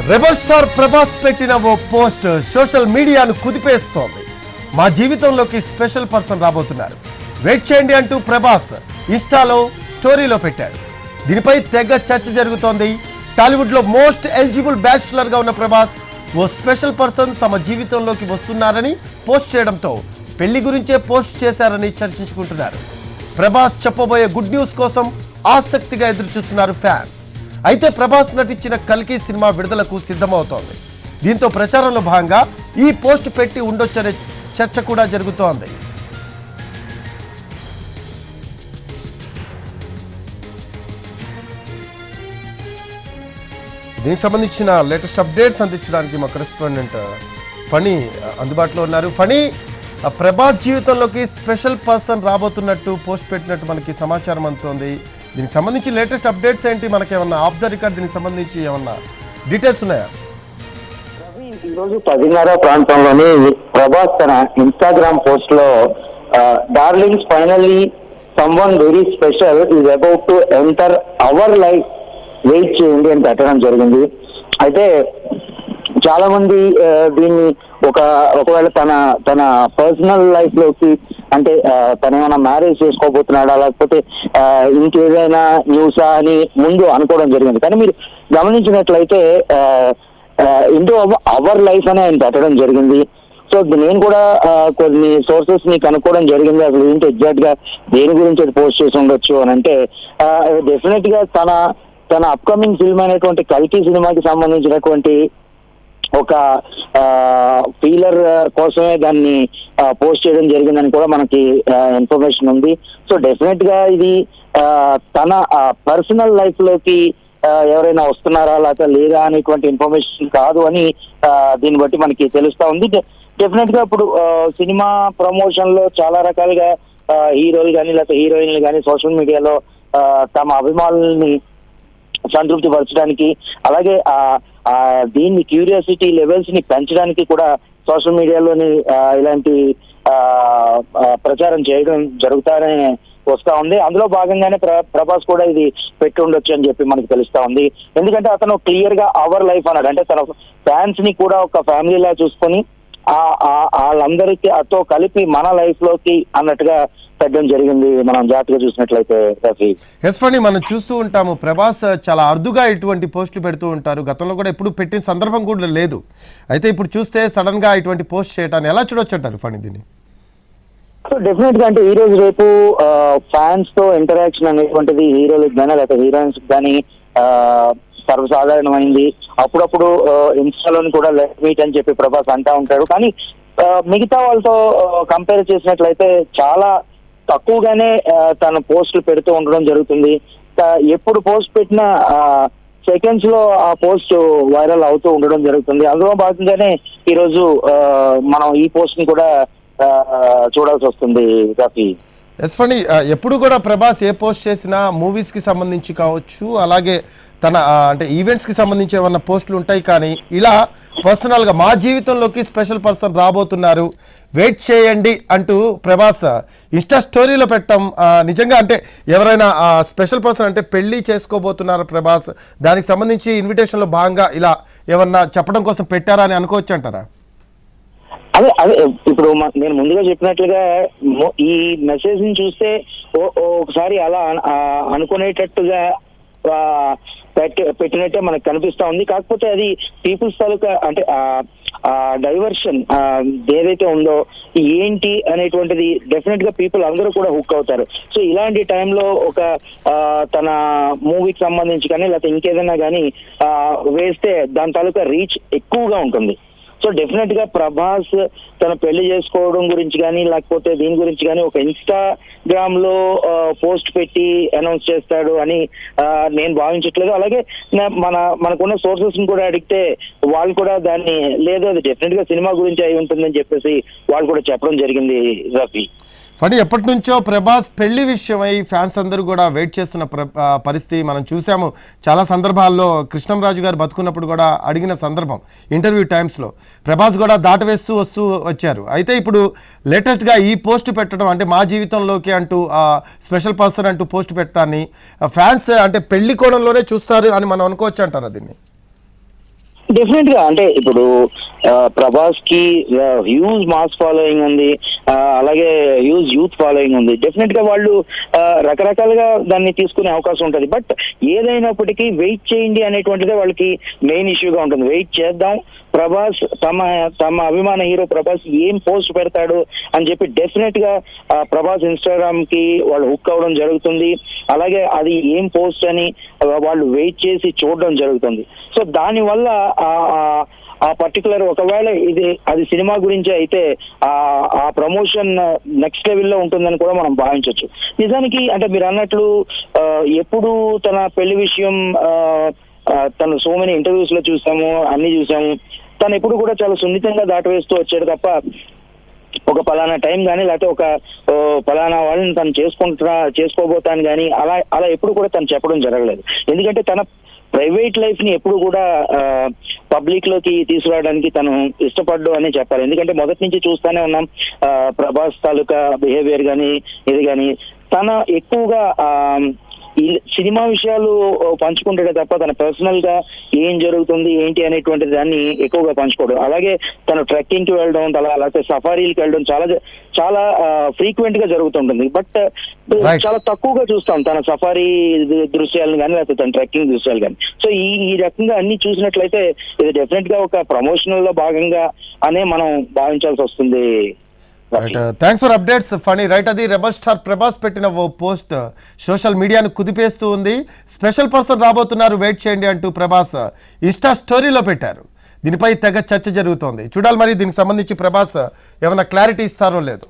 Rebel star Prabhas పెట్టిన ఓ post social మీడియాను కుదిపేస్తోంది. మా జీవితంలోకి స్పెషల్ పర్సన్ రాబోతున్నారు. వెయిట్ చేయండి అంటూ ప్రభాస్ ఇన్స్టాలో స్టోరీలో పెట్టాడు. దీనిపై తెగ చర్చ జరుగుతోంది. టాలీవుడ్లో మోస్ట్ ఎలిజిబుల్ బ్యాచులర్గా ఉన్న ప్రభాస్ ఓ స్పెషల్ పర్సన్ తమ జీవితంలోకి వస్తున్నారని పోస్ట్ చేయడంతో పెళ్ళి గురించే పోస్ట్ చేశారని చర్చించుకుంటున్నారు. ప్రభాస్ చెప్పబోయే గుడ్ న్యూస్ కోసం ఆసక్తిగా ఎదురు చూస్తున్నారు ఫ్యాన్స్. అయితే ప్రభాస్ నటించిన కల్కి సినిమా విడుదలకు సిద్ధమవుతోంది. దీంతో ప్రచారంలో భాగంగా ఈ పోస్ట్ పెట్టి ఉండొచ్చనే చర్చ కూడా జరుగుతోంది. దీనికి సంబంధించిన లేటెస్ట్ అప్డేట్స్ అందించడానికి మా కరెస్పాండెంట్ uh, ఫణి uh, అందుబాటులో ఉన్నారు. ఫణి uh, ప్రభాస్ జీవితంలోకి స్పెషల్ పర్సన్ రాబోతున్నట్టు పోస్ట్ పెట్టినట్టు మనకి సమాచారం అందుతోంది. దీనికి సంబంధించి లేటెస్ట్ అప్డేట్స్ ఏంటి? మనకి ఏమన్నా ఆఫ్ ద రికార్డ్ దీనికి సంబంధించి ఏమన్నా డీటెయిల్స్ ఉన్నాయా? ఈరోజు పదిన్నర ప్రాంతంలోని ప్రభాస్ తన ఇన్స్టాగ్రామ్ పోస్ట్లో darlings finally someone very special is about to enter our life wait చేయండి అని పెట్టడం జరిగింది. అయితే చాలా మంది దీన్ని ఒక ఒకవేళ తన తన పర్సనల్ లైఫ్లోకి అంటే తన తను ఏమైనా మ్యారేజ్ చేసుకోబోతున్నాడా? లేకపోతే ఇంకేదైనా న్యూసా అని ముందు అనుకోవడం జరిగింది. కానీ మీరు గమనించినట్లయితే ఇంటూ అవర్ లైఫ్ అని ఆయన పెట్టడం జరిగింది. సో నేను కూడా కొన్ని సోర్సెస్ని కనుక్కోవడం జరిగింది. అసలు ఏంటి ఎగ్జాక్ట్గా దేని గురించి అది పోస్ట్ చేసి ఉండొచ్చు అని అంటే డెఫినెట్గా తన తన అప్కమింగ్ ఫిల్మ్ అయినటువంటి కల్కి సినిమాకి సంబంధించినటువంటి ఒక ఫీలర్ కోసమే దాన్ని పోస్ట్ చేయడం జరిగిందని కూడా మనకి ఇన్ఫర్మేషన్ ఉంది. సో డెఫినెట్గా ఇది ఆ, తన పర్సనల్ లైఫ్లోకి ఎవరైనా వస్తున్నారా లేకపోతే లేదా అనేటువంటి ఇన్ఫర్మేషన్ కాదు అని దీన్ని బట్టి మనకి తెలుస్తా ఉంది. డెఫినెట్గా ఇప్పుడు సినిమా ప్రమోషన్లో చాలా రకాలుగా హీరోలు కానీ లేకపోతే హీరోయిన్లు కానీ సోషల్ మీడియాలో తమ అభిమానుల్ని సంతృప్తి పరచడానికి అలాగే ఆ దీన్ని క్యూరియాసిటీ లెవెల్స్ని పెంచడానికి కూడా సోషల్ మీడియాలోని ఇలాంటి ఆ, ప్రచారం చేయడం జరుగుతానే వస్తా ఉంది. అందులో భాగంగానే ప్ర- ప్రభాస్ కూడా ఇది పెట్టి ఉండొచ్చు అని చెప్పి మనకు తెలుస్తా ఉంది. ఎందుకంటే అతను క్లియర్గా అవర్ లైఫ్ అన్నాడు. అంటే తన ఫ్యాన్స్ని కూడా ఒక ఫ్యామిలీ లా చూసుకొని వాళ్ళందరికీ అతో కలిపి మన లైఫ్లోకి అన్నట్టుగా పెట్టడం జరిగింది మనం జాగ్రత్తగా చూసినట్లయితే రఫీ. ఎస్ ఫణి మనం చూస్తూ ఉంటాము. ప్రభాస్ చాలా అరుదుగా ఇటువంటి పోస్టులు పెడుతూ ఉంటారు. గతంలో కూడా ఎప్పుడు పెట్టిన సందర్భం కూడా లేదు. అయితే ఇప్పుడు చూస్తే సడన్గా ఇటువంటి పోస్ట్ చేయటాన్ని ఎలా చూడొచ్చు అంటారు ఫణి దీన్ని? సో డెఫినెట్గా అంటే ఈ రోజు రేపు ఫ్యాన్స్తో ఇంటరాక్షన్ అనేటువంటిది హీరోలకు కానీ లేకపోతే హీరోయిన్స్ కానీ సర్వసాధారణమైంది. అప్పుడప్పుడు ఇన్స్టాలోని కూడా లెఫ్ట్ మీట్ అని చెప్పి ప్రభాస్ అంటా ఉంటాడు. కానీ మిగతా వాళ్ళతో కంపేర్ చేసినట్లయితే చాలా తక్కువగానే తన పోస్టులు పెడుతూ ఉండడం జరుగుతుంది. ఎప్పుడు పోస్ట్ పెట్టినా సెకండ్స్లో ఆ పోస్ట్ వైరల్ అవుతూ ఉండడం జరుగుతుంది. అందులో భాగంగానే ఈరోజు ఆ, మనం ఈ పోస్ట్ని కూడా చూడాల్సి వస్తుంది రఫీ. ఎస్ ఫండి uh, ఎప్పుడు కూడా ప్రభాస్ ఏ పోస్ట్ చేసినా మూవీస్కి సంబంధించి కావచ్చు అలాగే తన అంటే ఈవెంట్స్కి సంబంధించి ఏమన్నా పోస్టులు ఉంటాయి కానీ ఇలా పర్సనల్గా మా జీవితంలోకి స్పెషల్ పర్సన్ రాబోతున్నారు. వెయిట్ చేయండి అంటూ ప్రభాస్ uh, ఇన్స్టా స్టోరీలో పెట్టడం నిజంగా అంటే ఎవరైనా స్పెషల్ పర్సన్ అంటే పెళ్ళి చేసుకోబోతున్నారు ప్రభాస్ దానికి సంబంధించి ఇన్విటేషన్లో భాగంగా ఇలా ఏమన్నా చెప్పడం కోసం పెట్టారా అని అనుకోవచ్చు అంటారా అదే అదే ఇప్పుడు నేను ముందుగా చెప్పినట్లుగా ఈ మెసేజ్ని చూస్తే ఓ- ఒకసారి అలా అనుకునేటట్టుగా పెట్టి పెట్టినట్టే మనకు కనిపిస్తా ఉంది. కాకపోతే అది పీపుల్స్ తాలూకా అంటే డైవర్షన్ ఏదైతే ఉందో ఏంటి అనేటువంటిది డెఫినెట్గా పీపుల్ అందరూ కూడా హుక్ అవుతారు. సో ఇలాంటి టైంలో ఒక తన మూవీకి సంబంధించి కానీ లేకపోతే ఇంకేదైనా కానీ వేస్తే దాని తాలూకా రీచ్ ఎక్కువగా ఉంటుంది. సో డెఫినెట్గా ప్రభాస్ తన పెళ్ళి చేసుకోవడం గురించి కానీ లేకపోతే దీని గురించి కానీ ఒక ఇన్స్టాగ్రామ్లో పోస్ట్ పెట్టి అనౌన్స్ చేస్తాడు అని నేను భావించట్లేదు. అలాగే మన మనకున్న సోర్సెస్ని కూడా అడిగితే వాళ్ళు కూడా దాన్ని లేదు అది డెఫినెట్గా సినిమా గురించి అయి ఉంటుందని చెప్పేసి వాళ్ళు కూడా చెప్పడం జరిగింది రఫీ. ఫణి ఎప్పటి నుంచో ప్రభాస్ పెళ్ళి విషయమై ఫ్యాన్స్ అందరూ కూడా వెయిట్ చేస్తున్న ప్ర పరిస్థితి మనం చూసాము చాలా సందర్భాల్లో కృష్ణంరాజు గారు బతుకున్నప్పుడు కూడా అడిగిన సందర్భం ఇంటర్వ్యూ టైమ్స్లో. ప్రభాస్ కూడా దాటవేస్తూ వస్తూ వచ్చారు. అయితే ఇప్పుడు లేటెస్ట్గా ఈ పోస్ట్ పెట్టడం అంటే మా జీవితంలోకి అంటూ స్పెషల్ పర్సన్ అంటూ పోస్ట్ పెట్టడాన్ని ఫ్యాన్స్ అంటే పెళ్ళి కోణంలోనే చూస్తారు అని మనం అనుకోవచ్చు అంటారా దీన్ని? డెఫినెట్గా అంటే ఇప్పుడు ప్రభాస్కి హ్యూజ్ మాస్ ఫాలోయింగ్ ఉంది. అలాగే హ్యూజ్ యూత్ ఫాలోయింగ్ ఉంది. డెఫినెట్గా వాళ్ళు రకరకాలుగా దాన్ని తీసుకునే అవకాశం ఉంటుంది. బట్ ఏదైనప్పటికీ వెయిట్ చేయండి అనేటువంటిదే వాళ్ళకి మెయిన్ ఇష్యూగా ఉంటుంది. వెయిట్ చేద్దాం. ప్రభాస్ తమ తమ అభిమాన హీరో ప్రభాస్ ఏం పోస్ట్ పెడతాడు అని చెప్పి డెఫినెట్గా ప్రభాస్ ఇన్స్టాగ్రామ్కి వాళ్ళు హుక్ అవ్వడం జరుగుతుంది. అలాగే అది ఏం పోస్ట్ అని వాళ్ళు వెయిట్ చేసి చూడడం జరుగుతుంది. సో దాని వల్ల ఆ- పర్టికులర్ ఒకవేళ ఇది అది సినిమా గురించి అయితే ఆ ఆ ప్రమోషన్ నెక్స్ట్ లెవెల్లో ఉంటుందని కూడా మనం భావించవచ్చు నిజానికి అంటే మీరు అన్నట్లు ఎప్పుడు తన పెళ్ళి విషయం ఆ, తను సో మెనీ ఇంటర్వ్యూస్లో చూసాము అన్ని చూసాము. తను ఎప్పుడు కూడా చాలా సున్నితంగా దాటవేస్తూ వచ్చాడు తప్ప ఒక పలానా టైం కానీ లేకపోతే ఒక పలానా వాళ్ళని తను చేసుకుంటున్నా చేసుకోబోతాను కానీ అలా అలా ఎప్పుడు కూడా తను చెప్పడం జరగలేదు. ఎందుకంటే తన ప్రైవేట్ లైఫ్ని ఎప్పుడు కూడా పబ్లిక్లోకి తీసుకురావడానికి తను ఇష్టపడ్డు అని చెప్పాలి. ఎందుకంటే మొదటి నుంచి చూస్తానే ఉన్నాం ఆ, ప్రభాస్ తాలూకా బిహేవియర్ కానీ ఇది కానీ తన ఎక్కువగా ఆ, సినిమా విషయాలు పంచుకుంటాడే తప్ప తన పర్సనల్గా ఏం జరుగుతుంది ఏంటి అనేటువంటి దాన్ని ఎక్కువగా పంచుకోవడం అలాగే తను ట్రెక్కింగ్కి వెళ్ళడం అలా లేకపోతే సఫారీలకి వెళ్ళడం చాలా చాలా ఫ్రీక్వెంట్గా జరుగుతుంటుంది. బట్. చాలా తక్కువగా చూస్తాం తన సఫారీ దృశ్యాలను కానీ లేకపోతే తన ట్రెక్కింగ్ దృశ్యాలు కానీ సో ఈ ఈ రకంగా అన్ని చూసినట్లయితే ఇది డెఫినెట్గా ఒక ప్రమోషనల్లో భాగంగా అనే మనం భావించాల్సి వస్తుంది. Right thanks for updates Phani right అది రెబల్ స్టార్ ప్రభాస్ పెట్టిన ఓ పోస్ట్ సోషల్ మీడియాను కుదిపేస్తూ ఉంది. స్పెషల్ పర్సన్ రాబోతున్నారు వెయిట్ చేయండి అంటూ ప్రభాస్ ఇన్స్టా స్టోరీలో పెట్టారు. దీనిపై తెగ చర్చ జరుగుతోంది. చూడాలి మరి దీనికి సంబంధించి ప్రభాస్ ఏమైనా క్లారిటీ ఇస్తారో లేదు.